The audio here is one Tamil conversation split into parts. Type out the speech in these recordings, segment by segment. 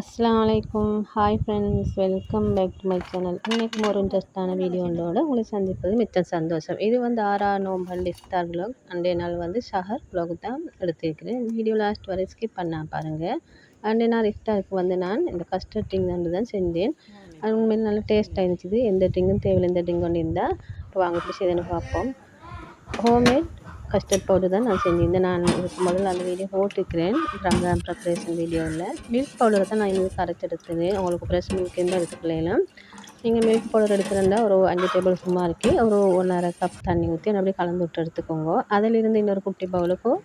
அஸ்ஸலாமு hi friends welcome back to my channel இன்றைக்கும் ஒரு இன்ட்ரெஸ்டான வீடியோண்டோட உங்களை சந்திப்பது மிச்சம் சந்தோஷம். இது வந்து ஆறா நோம்பல் இஃப்தார் vlog. அண்டே நாள் வந்து ஷஹர் vlog தான் எடுத்திருக்கிறேன். வீடியோ லாஸ்ட் வரை ஸ்கிப் பண்ணால் பாருங்கள் அண்டே நாள் இஃப்தாருக்கு வந்து நான் இந்த கஸ்டர்ட் ட்ரிங்க் வந்து தான் செஞ்சேன். அது உண்மையில் நல்லா டேஸ்ட்டாக இருந்துச்சு. எந்த ட்ரிங்கும் தேவையில்லை. எந்த ட்ரிங்க் கொண்டு இருந்தால் வாங்க பிடிச்சி எதுன்னு பார்ப்போம். ஹோம்மேட் கஸ்டர்ட் பவுடர் தான் நான் செஞ்சிருந்தேன் நான் இதுக்கு முதல்ல அந்த வீடியோ போட்டிருக்கிறேன். ரம்ஜான் ப்ரிப்ரேஷன் வீடியோவில் மில்க் பவுடரை தான் நான் இங்கே கரைச்சி எடுத்தது உங்களுக்கு ஃப்ரெஷ் மில்க் இருந்தால் எடுத்துக்கலாம் நீங்கள் மில்க் பவுடர் எடுக்கிறதா ஒரு அஞ்சு டேபிள் சும்மா இருக்கு. ஒரு ஒன்றரை கப் தண்ணி ஊற்றி அப்படியே கலந்து விட்டு எடுத்துக்கோங்க. அதிலிருந்து இன்னொரு குட்டி பவுலுக்கும்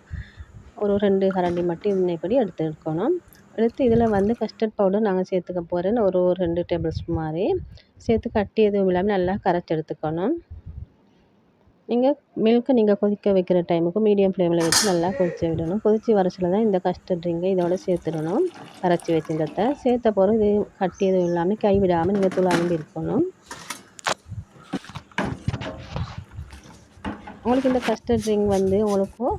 ஒரு ரெண்டு கரண்டி மட்டும் இன்னைப்படி எடுத்து எடுக்கணும். எடுத்து இதில் வந்து கஸ்டர்ட் பவுடர் நாங்கள் சேர்த்துக்க போகிறேன் ஒரு ரெண்டு டேபிள் ஸ்பூன் மாதிரி சேர்த்து கட்டி எதுவும் இல்லாமல் நல்லா கரைச்சி எடுத்துக்கணும். நீங்கள் மில்க்கை நீங்கள் கொதிக்க வைக்கிற டைமுக்கு மீடியம் ஃப்ளேமில் வச்சு நல்லா கொதிச்சு விடணும். கொதித்து வரச்சில் தான் இந்த கஸ்டர்ட் ட்ரிங்கை இதோட சேர்த்துடணும். கரைச்சி வச்சிருந்ததை சேர்த்த போகிறோம் இது கட்டி எதுவும் இல்லாமல் கைவிடாமல் நீங்கள் துளாம்பி இருக்கணும். உங்களுக்கு இந்த கஸ்டர்ட் ட்ரிங்க் வந்து உங்களுக்கும்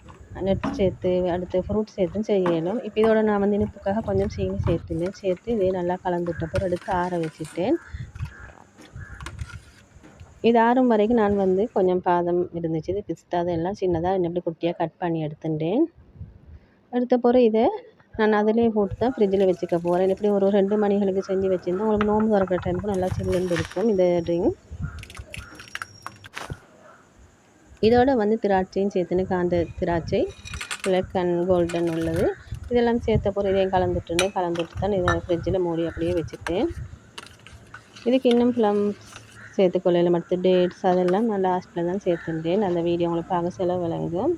நட் சேர்த்து அடுத்து ஃப்ரூட் சேர்த்து செய்யணும் இப்போ இதோட நான் வந்து இனிப்புக்காக கொஞ்சம் சீனி சேர்த்துனேன் சேர்த்து இதே நல்லா கலந்துட்டப்போ எடுத்து ஆற வச்சுட்டேன். இது ஆறும் வரைக்கும் நான் வந்து கொஞ்சம் பாதம் இருந்துச்சு. இது பிஸ்தா அதெல்லாம் சின்னதாக இப்படி குட்டியாக கட் பண்ணி எடுத்துட்டேன். எடுத்த பிறகு இதை நான் அதிலே போட்டு தான் ஃப்ரிட்ஜில் வச்சுக்க போகிறேன் எப்படி ஒரு ரெண்டு மணிகளுக்கு செஞ்சு வச்சுருந்தா உங்களுக்கு நோம்பு திறக்கிற டைமுக்கு நல்லா சில்லுன்னு இருக்கும். இந்த ட்ரிங்க் இதோட வந்து திராட்சையும் சேர்த்துன்னு காந்த திராட்சை பிளாக் அண்ட் கோல்டன் உள்ளது. இதெல்லாம் சேர்த்த பிறகு இதையும் கலந்துட்டுருந்தேன். கலந்துட்டு தான் இதை ஃப்ரிட்ஜில் மூடி அப்படியே வச்சுட்டேன். இதுக்கு இன்னும் ப்ளம்ஸ் சேர்த்துக்கொள்ளையில் மற்ற டேட்ஸ் அதெல்லாம் நான் லாஸ்ட்டில் தான் சேர்த்துட்டேன் அந்த வீடியோ உங்களுக்கு பார்க்க செலவு விளங்கும்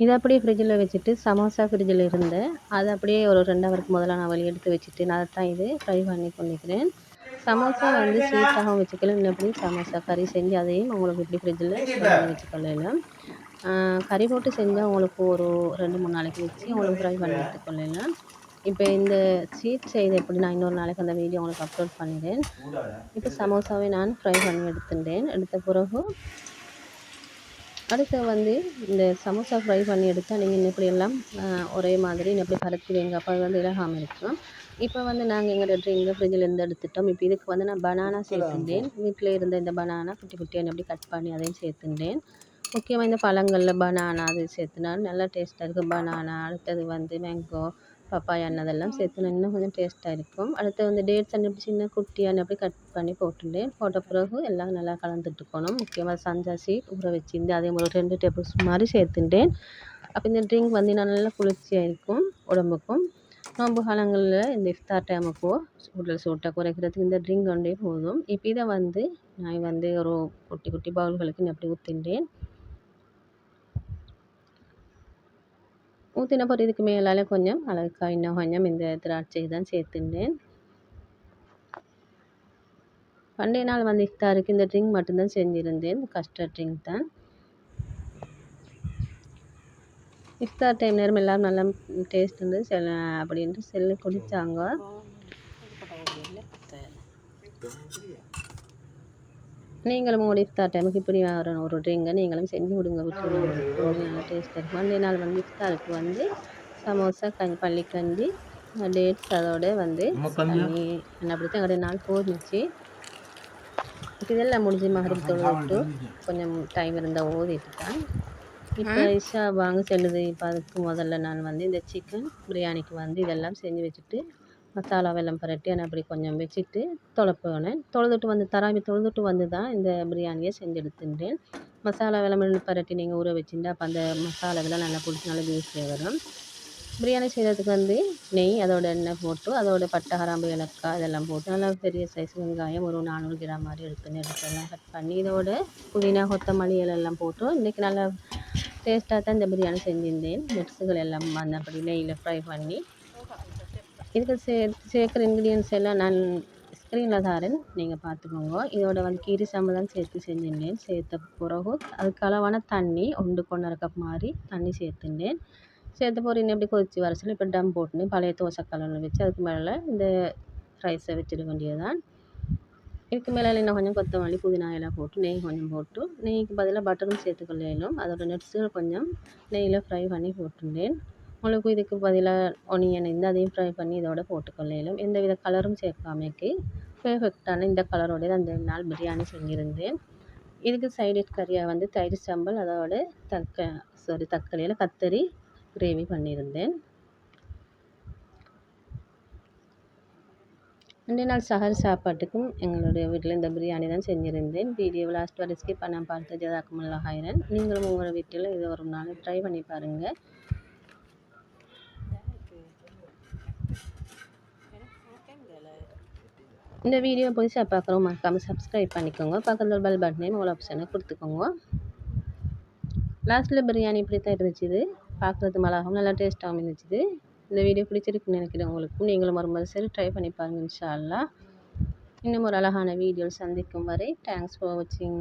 இதை அப்படியே ஃப்ரிட்ஜில் வச்சுட்டு சமோசா ஃப்ரிட்ஜில் இருந்து அதை அப்படியே ஒரு ரெண்டு ஹவருக்கு முதல்ல நான் வெளியே எடுத்து வச்சுட்டு நான் அதை தான் இது ஃப்ரை பண்ணி கொண்டிருக்கிறேன். சமோசா வந்து ஸ்வீட்டாகவும் வச்சுக்கலாம். இன்னப்படி சமோசா கறி செஞ்சு அதையும் உங்களுக்கு இப்படி ஃப்ரிட்ஜில் பண்ணி வச்சுக்கொள்ளலாம். கறி போட்டு செஞ்சால் உங்களுக்கு ஒரு ரெண்டு மூணு நாளைக்கு வச்சு உங்களுக்கு ஃப்ரை பண்ணி எடுத்துக்கொள்ளலாம் இப்போ இந்த ஸ்வீட் செய்து எப்படி நான் இன்னொரு நாளைக்கு அந்த வீடியோ உங்களுக்கு அப்லோட் பண்ணிடுறேன். இப்போ சமோசாவை நான் ஃப்ரை பண்ணி எடுத்துட்டேன். எடுத்த பிறகு அடுத்து வந்து இந்த சமோசா ஃப்ரை பண்ணி எடுத்தால் நீங்கள் இப்படியெல்லாம் ஒரே மாதிரி எப்படி பரத்துவீங்க அப்போ அது வந்து இலகாமல் இருக்கும். இப்போ வந்து நாங்கள் எங்களோட ட்ரிங்கை ஃப்ரிட்ஜில் இருந்து எடுத்துட்டோம். இப்போ இதுக்கு வந்து நான் பனானா சேர்த்துட்டேன். வீட்டில் இருந்த இந்த பனானா குட்டி குட்டியாக எப்படி கட் பண்ணி அதையும் சேர்த்துட்டேன். முக்கியமாக இந்த பழங்களில் பனானா அது சேர்த்துனா நல்லா டேஸ்ட்டாக இருக்கும் பனானா அடுத்தது வந்து மேங்கோ பப்பாயா அதெல்லாம் சேர்த்துனா இன்னும் கொஞ்சம் டேஸ்ட்டாக இருக்கும். அடுத்து வந்து டேட்ஸ் அப்படி சின்ன குட்டியான அப்படி கட் பண்ணி போட்டுட்டேன் போட்ட பிறகு எல்லாம் நல்லா கலந்துட்டுக்கணும் முக்கியமாக சஞ்சா சீட் ஊற வச்சிருந்து அதே மாதிரி ரெண்டு டேபிள் ஸ்பூன் மாதிரி சேர்த்துட்டேன். அப்போ இந்த ட்ரிங்க் வந்து நல்லா குளிர்ச்சியாக இருக்கும் உடம்புக்கும். நோம்பு காலங்களில் இந்த இஃப்தார் டைமுக்கோ உடல் சூட்டை குறைக்கிறதுக்கு இந்த ட்ரிங்க் ஒன்றே போதும். இப்போ இதை வந்து நான் வந்து ஒரு குட்டி குட்டி பவுல்களுக்கு அப்படி ஊற்றிட்டேன் ஊற்றின பிறகு இதுக்கு மேலால் கொஞ்சம் அழகாக இன்னும் கொஞ்சம் இந்த திராட்சை தான் சேர்த்துட்டேன். பண்டைய நாள் வந்து இஃப்தாருக்கு இந்த ட்ரிங்க் மட்டும்தான் செஞ்சுருந்தேன். கஸ்டர்ட் ட்ரிங்க் தான். இஃப்தார் டைம் நேரம் எல்லோரும் நல்லா டேஸ்ட் இருந்து செல் அப்படின்ட்டு செல்லு குடித்தாங்க நீங்களும் இஃப்தார் டைமுக்கு இப்படி வர ஒரு ட்ரிங்கை நீங்களும் செஞ்சு கொடுங்க விட்டுருங்க நல்லா டேஸ்ட்டாக இருக்கும் அன்றைய நாள் வந்து இஃப்தாருக்கு வந்து சமோசா கஞ்சி பள்ளிக்கஞ்சி டேட்ஸ் அதோட வந்து தண்ணி அப்படி தான் எங்களுடைய நாள் போணுச்சு இதெல்லாம் முடிஞ்சு மகரிப் தொழுவிட்டு கொஞ்சம் டைம் இருந்தால் ஓதிட்டு தான் இப்போ இஷா வாங்க செல்லுது. இப்போ அதுக்கு முதல்ல நான் வந்து இந்த சிக்கன் பிரியாணிக்கு வந்து இதெல்லாம் செஞ்சு வச்சுட்டு மசாலாவெல்லாம் புரட்டி பரட்டி நான் அப்படி கொஞ்சம் வச்சுட்டு தொலைப்பேன் தொழுதுட்டு வந்து தராமி தொழுதுட்டு வந்து தான் இந்த பிரியாணியை செஞ்சு எடுத்துட்டேன் மசாலாவெல்லாம் பரட்டி நீங்கள் ஊற வச்சுட்டு அப்போ அந்த மசாலாவெல்லாம் நல்லா பிடிச்சி நல்லா ஜூஸியாக வரும். பிரியாணி செய்கிறதுக்கு வந்து நெய் அதோட எண்ணெய் போட்டு அதோட பட்டை கிராம்பு ஏலக்காய் இதெல்லாம் போட்டு நல்லா பெரிய சைஸ் வெங்காயம் ஒரு நானூறு கிராம் மாதிரி எடுத்துன்னு எடுத்துலாம் கட் பண்ணி இதோட புதினா கொத்தமல்லி எல்லாம் போட்டு இன்றைக்கி நல்லா டேஸ்ட்டாக தான் இந்த பிரியாணி செஞ்சுருந்தேன். மிக்ஸுகள் எல்லாம் வந்தபடி நெய்யில் ஃப்ரை பண்ணி இதுக்கு சே சேர்க்குற இன்க்ரீடியன்ஸ் எல்லாம் நான் ஸ்க்ரீனில் தாரேன். நீங்கள் பார்த்துக்கோங்க. இதோட வந்து கீரி தான் சேர்த்து செஞ்சிருந்தேன். சேர்த்த பிறகு அதுக்கு அளவான தண்ணி ஒன்று கொண்டரை கப் மாதிரி தண்ணி சேர்த்துட்டேன் சேர்த்த பிறகு இன்னும் எப்படி கொதிச்சு வர சொல்லி இப்போ டம் போட்டுன்னு பழைய தோசை கலரில் வச்சு அதுக்கு மேலே இந்த ரைஸை வச்சிட வேண்டியதுதான். இதுக்கு மேலே இன்னும் கொஞ்சம் கொத்தமல்லி புதினா எல்லாம் போட்டு நெய் கொஞ்சம் போட்டு நெய்க்கு பதிலாக பட்டரும் சேர்த்துக்கொள்ளையிலும். அதோட நட்ஸுகள் கொஞ்சம் நெய்யில் ஃப்ரை பண்ணி போட்டுட்டேன் மிளகு இதுக்கு பதிலாக ஒனியன் இந்த அதையும் ஃப்ரை பண்ணி இதோட போட்டுக்கொள்ளையிலும் எந்த வித கலரும் சேர்க்காமைக்கு பெர்ஃபெக்டான இந்த கலரோடய அந்த நாள் பிரியாணி செஞ்சுருந்தேன். இதுக்கு சைடிஷ் கறியாக வந்து தயிர் சாம்பல் அதோட தக்க சாரி தக்காளியில் கத்தரி கிரேவி பண்ணியிருந்தேன் ரெண்டு நாள் சகர் சாப்பாட்டுக்கும் எங்களுடைய வீட்டில் இந்த பிரியாணி தான் செஞ்சுருந்தேன். வீடியோ லாஸ்ட் வரை ஸ்கிப் பண்ணாமல் பார்த்து ஜதாக்குமுல்லா ஹைரன் நீங்களும் உங்கள் வீட்டில் இது ஒரு நாள் ட்ரை பண்ணி பாருங்கள் இந்த வீடியோ புதுசாக பார்க்குறோம் மறக்காமல் சப்ஸ்கிரைப் பண்ணிக்கோங்க. பக்கத்தில் பெல் பட்டனையும் உள்ள ஆப்ஷனை கொடுத்துக்கோங்க. லாஸ்ட்டில் பிரியாணி இப்படி தான் இருந்துச்சு? பார்க்குறது மழாகவும் நல்லா டேஸ்ட்டாகவும் இருந்துச்சு. இந்த வீடியோ பிடிச்சிருக்குன்னு நினைக்கிறேன் உங்களுக்கும். நீங்களும் வரும்போது சரி ட்ரை பண்ணி பாருங்கள் இன்ஷா இன்னும் ஒரு அழகான வீடியோ சந்திக்கும் வரை தேங்க்ஸ் ஃபார் வாட்சிங்